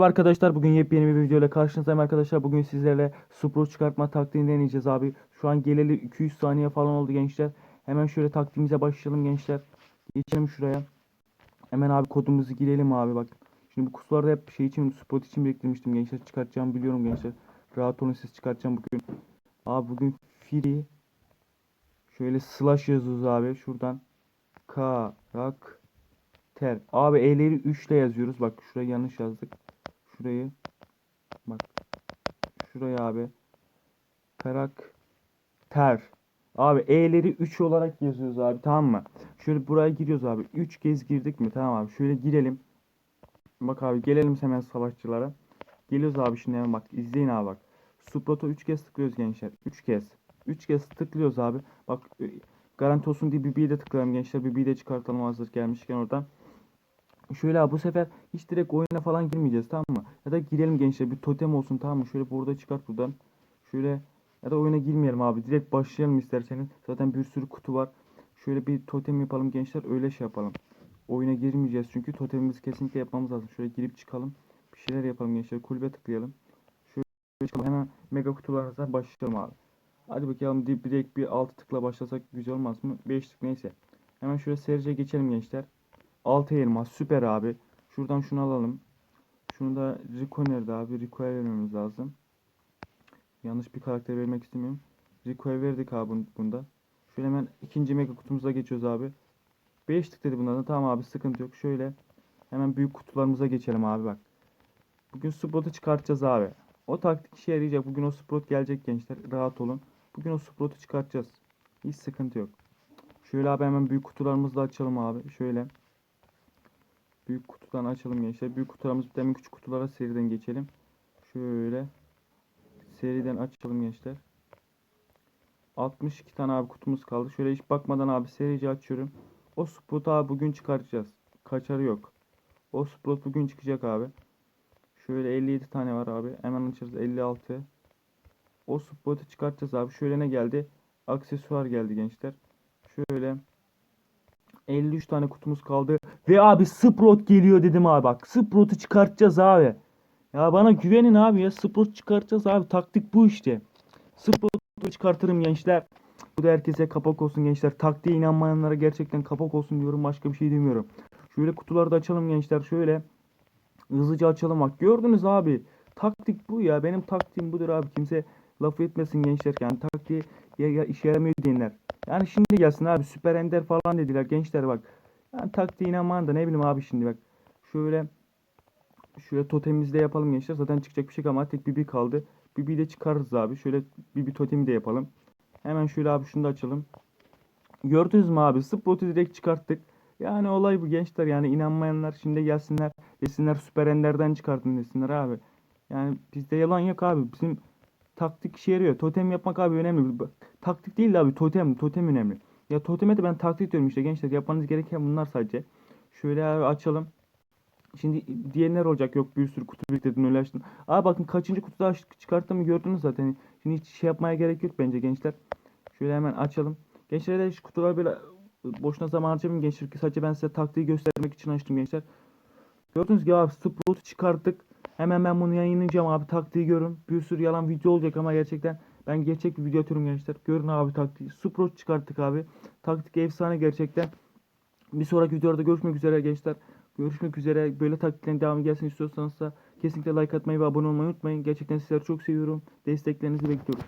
Merhaba arkadaşlar bugün yepyeni bir video ile karşınızdayım arkadaşlar. Bugün sizlerle Supro çıkartma taktiğini deneyeceğiz abi. Şu an geleli 200 saniye falan oldu gençler. Hemen şöyle taktiğimize başlayalım gençler. Geçelim şuraya. Hemen abi kodumuzu girelim abi bak. Şimdi bu kutularda hep şey için spot için biriktirmiştim gençler. Çıkartacağımı biliyorum gençler. Rahat olun siz çıkartacağım bugün. Abi bugün free. Şöyle slash yazıyoruz abi. Şuradan karakter. Abi E'leri 3 ile yazıyoruz. Bak şuraya yanlış yazdık. Şurayı bak. Şuraya abi. Karakter. Abi E'leri 3 olarak yazıyoruz abi tamam mı? Şöyle buraya giriyoruz abi. 3 kez girdik mi? Tamam abi. Şöyle girelim. Bak abi gelelim hemen savaşçılara. Geliyoruz abi şimdi hemen bak. izleyin abi bak. Suprot'a 3 kez tıklıyoruz gençler. 3 kez. 3 kez tıklıyoruz abi. Bak e, garanti olsun diye BB'yi de tıklayalım gençler. BB'yi de çıkartalım hazır gelmişken oradan. Şöyle abi bu sefer hiç direkt oyuna falan girmeyeceğiz tamam mı? Ya da girelim gençler bir totem olsun tamam mı? Şöyle burada çıkart buradan. Şöyle ya da oyuna girmeyelim abi. Direkt başlayalım isterseniz. Zaten bir sürü kutu var. Şöyle bir totem yapalım gençler. Öyle şey yapalım. Oyuna girmeyeceğiz çünkü totemimizi kesinlikle yapmamız lazım. Şöyle girip çıkalım. Bir şeyler yapalım gençler. Kulübe tıklayalım. Şöyle çıkalım. Hemen mega kutularımıza başlayalım abi. Hadi bakalım direkt bir 6 tıkla başlasak güzel olmaz mı? 5 tık neyse. Hemen şöyle serice geçelim gençler. 6 elmas süper abi. Şuradan şunu alalım. Şunu da Rico nerede abi? Rico'ya vermemiz lazım. Yanlış bir karakter vermek istemiyorum. Rico'ya verdik abi bun- bunda. Şöyle hemen ikinci mega kutumuza geçiyoruz abi. 5 tık dedi bunlardan. Tamam abi sıkıntı yok. Şöyle hemen büyük kutularımıza geçelim abi bak. Bugün Sprout'u çıkartacağız abi. O taktik işe yarayacak. Bugün o Sprout gelecek gençler. Rahat olun. Bugün o Sprout'u çıkartacağız. Hiç sıkıntı yok. Şöyle abi hemen büyük kutularımızı da açalım abi. Şöyle. Büyük kutudan açalım gençler. Büyük kutularımız demin küçük kutulara seriden geçelim. Şöyle. Seriden açalım gençler. 62 tane abi kutumuz kaldı. Şöyle hiç bakmadan abi serici açıyorum. O Sprout'u abi bugün çıkartacağız. Kaçarı yok. O Sprout bugün çıkacak abi. Şöyle 57 tane var abi. Hemen açarız 56. O Sprout'u çıkartacağız abi. Şöyle ne geldi? Aksesuar geldi gençler. Şöyle 53 tane kutumuz kaldı. Ve abi Sprout geliyor dedim abi bak. Sprout'u çıkartacağız abi. Ya bana güvenin abi ya. Sprout çıkartacağız abi. Taktik bu işte. Sprout'u çıkartırım gençler. Bu da herkese kapak olsun gençler. Taktiğe inanmayanlara gerçekten kapak olsun diyorum. Başka bir şey demiyorum. Şöyle kutuları da açalım gençler. Şöyle hızlıca açalım bak. Gördünüz abi. Taktik bu ya. Benim taktiğim budur abi. Kimse laf etmesin gençler. Yani taktiği ya, işe yaramıyor diyenler. Yani şimdi gelsin abi süper ender falan dediler gençler bak. Yani taktiğine aman da ne bileyim abi şimdi bak. Şöyle şöyle totemimizi de yapalım gençler. Zaten çıkacak bir şey ama tek bibi kaldı. Bibi de çıkarırız abi. Şöyle bibi totemi de yapalım. Hemen şöyle abi şunu da açalım. Gördünüz mü abi? Spot'u direkt çıkarttık. Yani olay bu gençler yani inanmayanlar şimdi gelsinler desinler süper enderden çıkartın desinler abi. Yani bizde yalan yok abi. Bizim taktik işe yarıyor. Totem yapmak abi önemli. Taktik değil de abi totem. Totem önemli. Ya toteme de ben taktik diyorum işte gençler. Yapmanız gereken bunlar sadece. Şöyle abi açalım. Şimdi diyenler olacak. Yok bir sürü kutu biriktirdim öyle açtım. Abi bakın kaçıncı kutuda çıkarttığımı gördünüz zaten. Şimdi hiç şey yapmaya gerek yok bence gençler. Şöyle hemen açalım. Gençler de şu kutular böyle boşuna zaman harcamayın gençler. Sadece ben size taktiği göstermek için açtım gençler. Gördünüz gibi abi Sprout'u çıkarttık. Hemen ben bunu yayınlayacağım abi taktiği görün. Bir sürü yalan video olacak ama gerçekten ben gerçek bir video atıyorum gençler. Görün abi taktiği. Sprout çıkarttık abi. Taktik efsane gerçekten. Bir sonraki videoda görüşmek üzere gençler. Görüşmek üzere. Böyle taktiklerin devamı gelsin istiyorsanız da kesinlikle like atmayı ve abone olmayı unutmayın. Gerçekten sizleri çok seviyorum. Desteklerinizi bekliyorum.